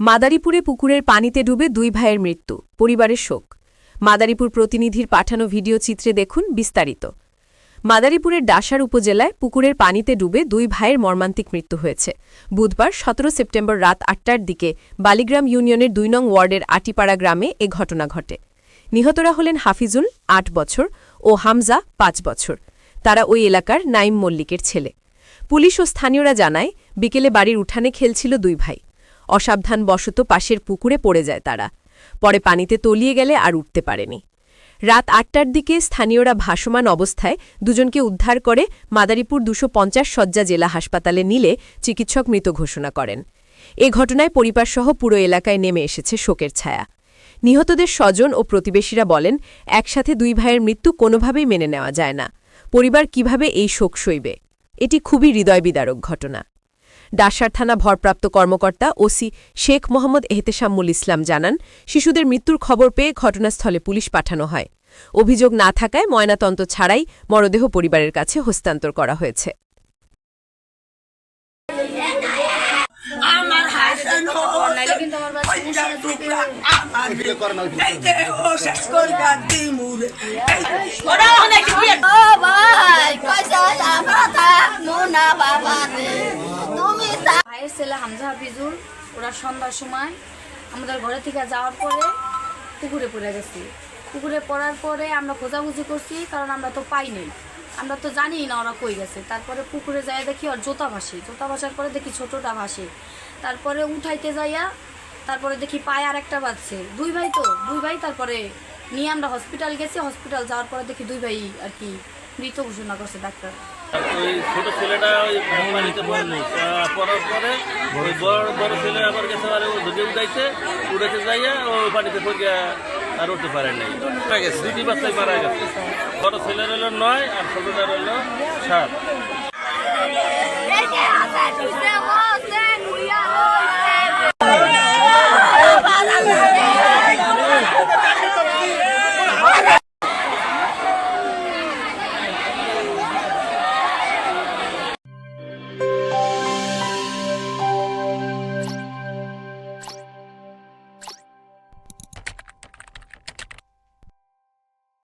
মাদারীপুরে পুকুরের পানিতে ডুবে দুই ভাইয়ের মৃত্যু, পরিবারের শোক। মাদারীপুর প্রতিনিধির পাঠানো ভিডিও চিত্রে দেখুন বিস্তারিত। মাদারীপুরের ডাসার উপজেলায় পুকুরের পানিতে ডুবে দুই ভাইয়ের মর্মান্তিক মৃত্যু হয়েছে। বুধবার সতেরো সেপ্টেম্বর রাত আটটার দিকে বালিগ্রাম ইউনিয়নের দুই নং ওয়ার্ডের আটিপাড়া গ্রামে এ ঘটনা ঘটে। নিহতরা হলেন হাফিজুল, আট বছর, ও হামজা, পাঁচ বছর। তারা ওই এলাকার নাইম মল্লিকের ছেলে। পুলিশ ও স্থানীয়রা জানায়, বিকেলে বাড়ির উঠানে খেলছিল দুই ভাই। অসাবধান বশত পাশের পুকুরে পড়ে যায় তারা। পরে পানিতে তলিয়ে গেলে আর উঠতে পারেনি। রাত আটটার দিকে স্থানীয়রা ভাসমান অবস্থায় দুজনকে উদ্ধার করে মাদারীপুর দুশো পঞ্চাশ শয্যা জেলা হাসপাতালে নিলে চিকিৎসক মৃত ঘোষণা করেন। এ ঘটনায় পরিবারসহ পুরো এলাকায় নেমে এসেছে শোকের ছায়া। নিহতদের স্বজন ও প্রতিবেশীরা বলেন, একসাথে দুই ভাইয়ের মৃত্যু কোনোভাবেই মেনে নেওয়া যায় না। পরিবার কীভাবে এই শোক সইবে? এটি খুবই হৃদয়বিদারক ঘটনা। ডাসার থানা ভরপ্রাপ্ত কর্মকর্তা ওসি শেখ মোহাম্মদ এহতেশাম্মুল ইসলাম জানান শিশুদের মৃত্যুর খবর পেয়ে ঘটনাস্থলে পুলিশ পাঠানো হয়। অভিযোগ না থাকায় ময়নাতন্ত ছাড়াই মরদেহ পরিবারের কাছে হস্তান্তর করা হয়েছে। আমার মোনা বাবা। তুমি ভাইয়ের ছেলে হামজা হাফিজুল, ওরা সন্ধ্যার সময় আমাদের ঘরে থেকে যাওয়ার পরে পুকুরে পড়ে গেছি। পুকুরে পড়ার পরে আমরা খোঁজাখুঁজি করছি, কারণ আমরা তো পাই নাই। আমরা তো জানি না ওরা কই গেছে। তারপরে পুকুরে যাই দেখি ওর জোতা ভাসে। জোতা ভাসার পরে দেখি ছোটোটা ভাসে। তারপরে উঠাইতে যাইয়া তারপরে দেখি পায়ে আর একটা বাজছে। দুই ভাই তো, দুই ভাই তারপরে নিয়ে আমরা হসপিটাল গেছি। হসপিটাল যাওয়ার পরে দেখি দুই ভাই আর কি মৃত ঘোষণা করছে ডাক্তার। ওই ছোট ছেলেটা ওই বাড়িতে পড়ার পরে ওই বড় বড় ছেলে আবার গেছে আর ধরে উঠাইছে উঠেছে যাইয়া ও পানিতে পড়িয়া আর উঠতে পারে নাই। দুটি বাচ্চাই মারা গেছে। বড় ছেলে রইল নয় আর ছোটটা রইল সাত।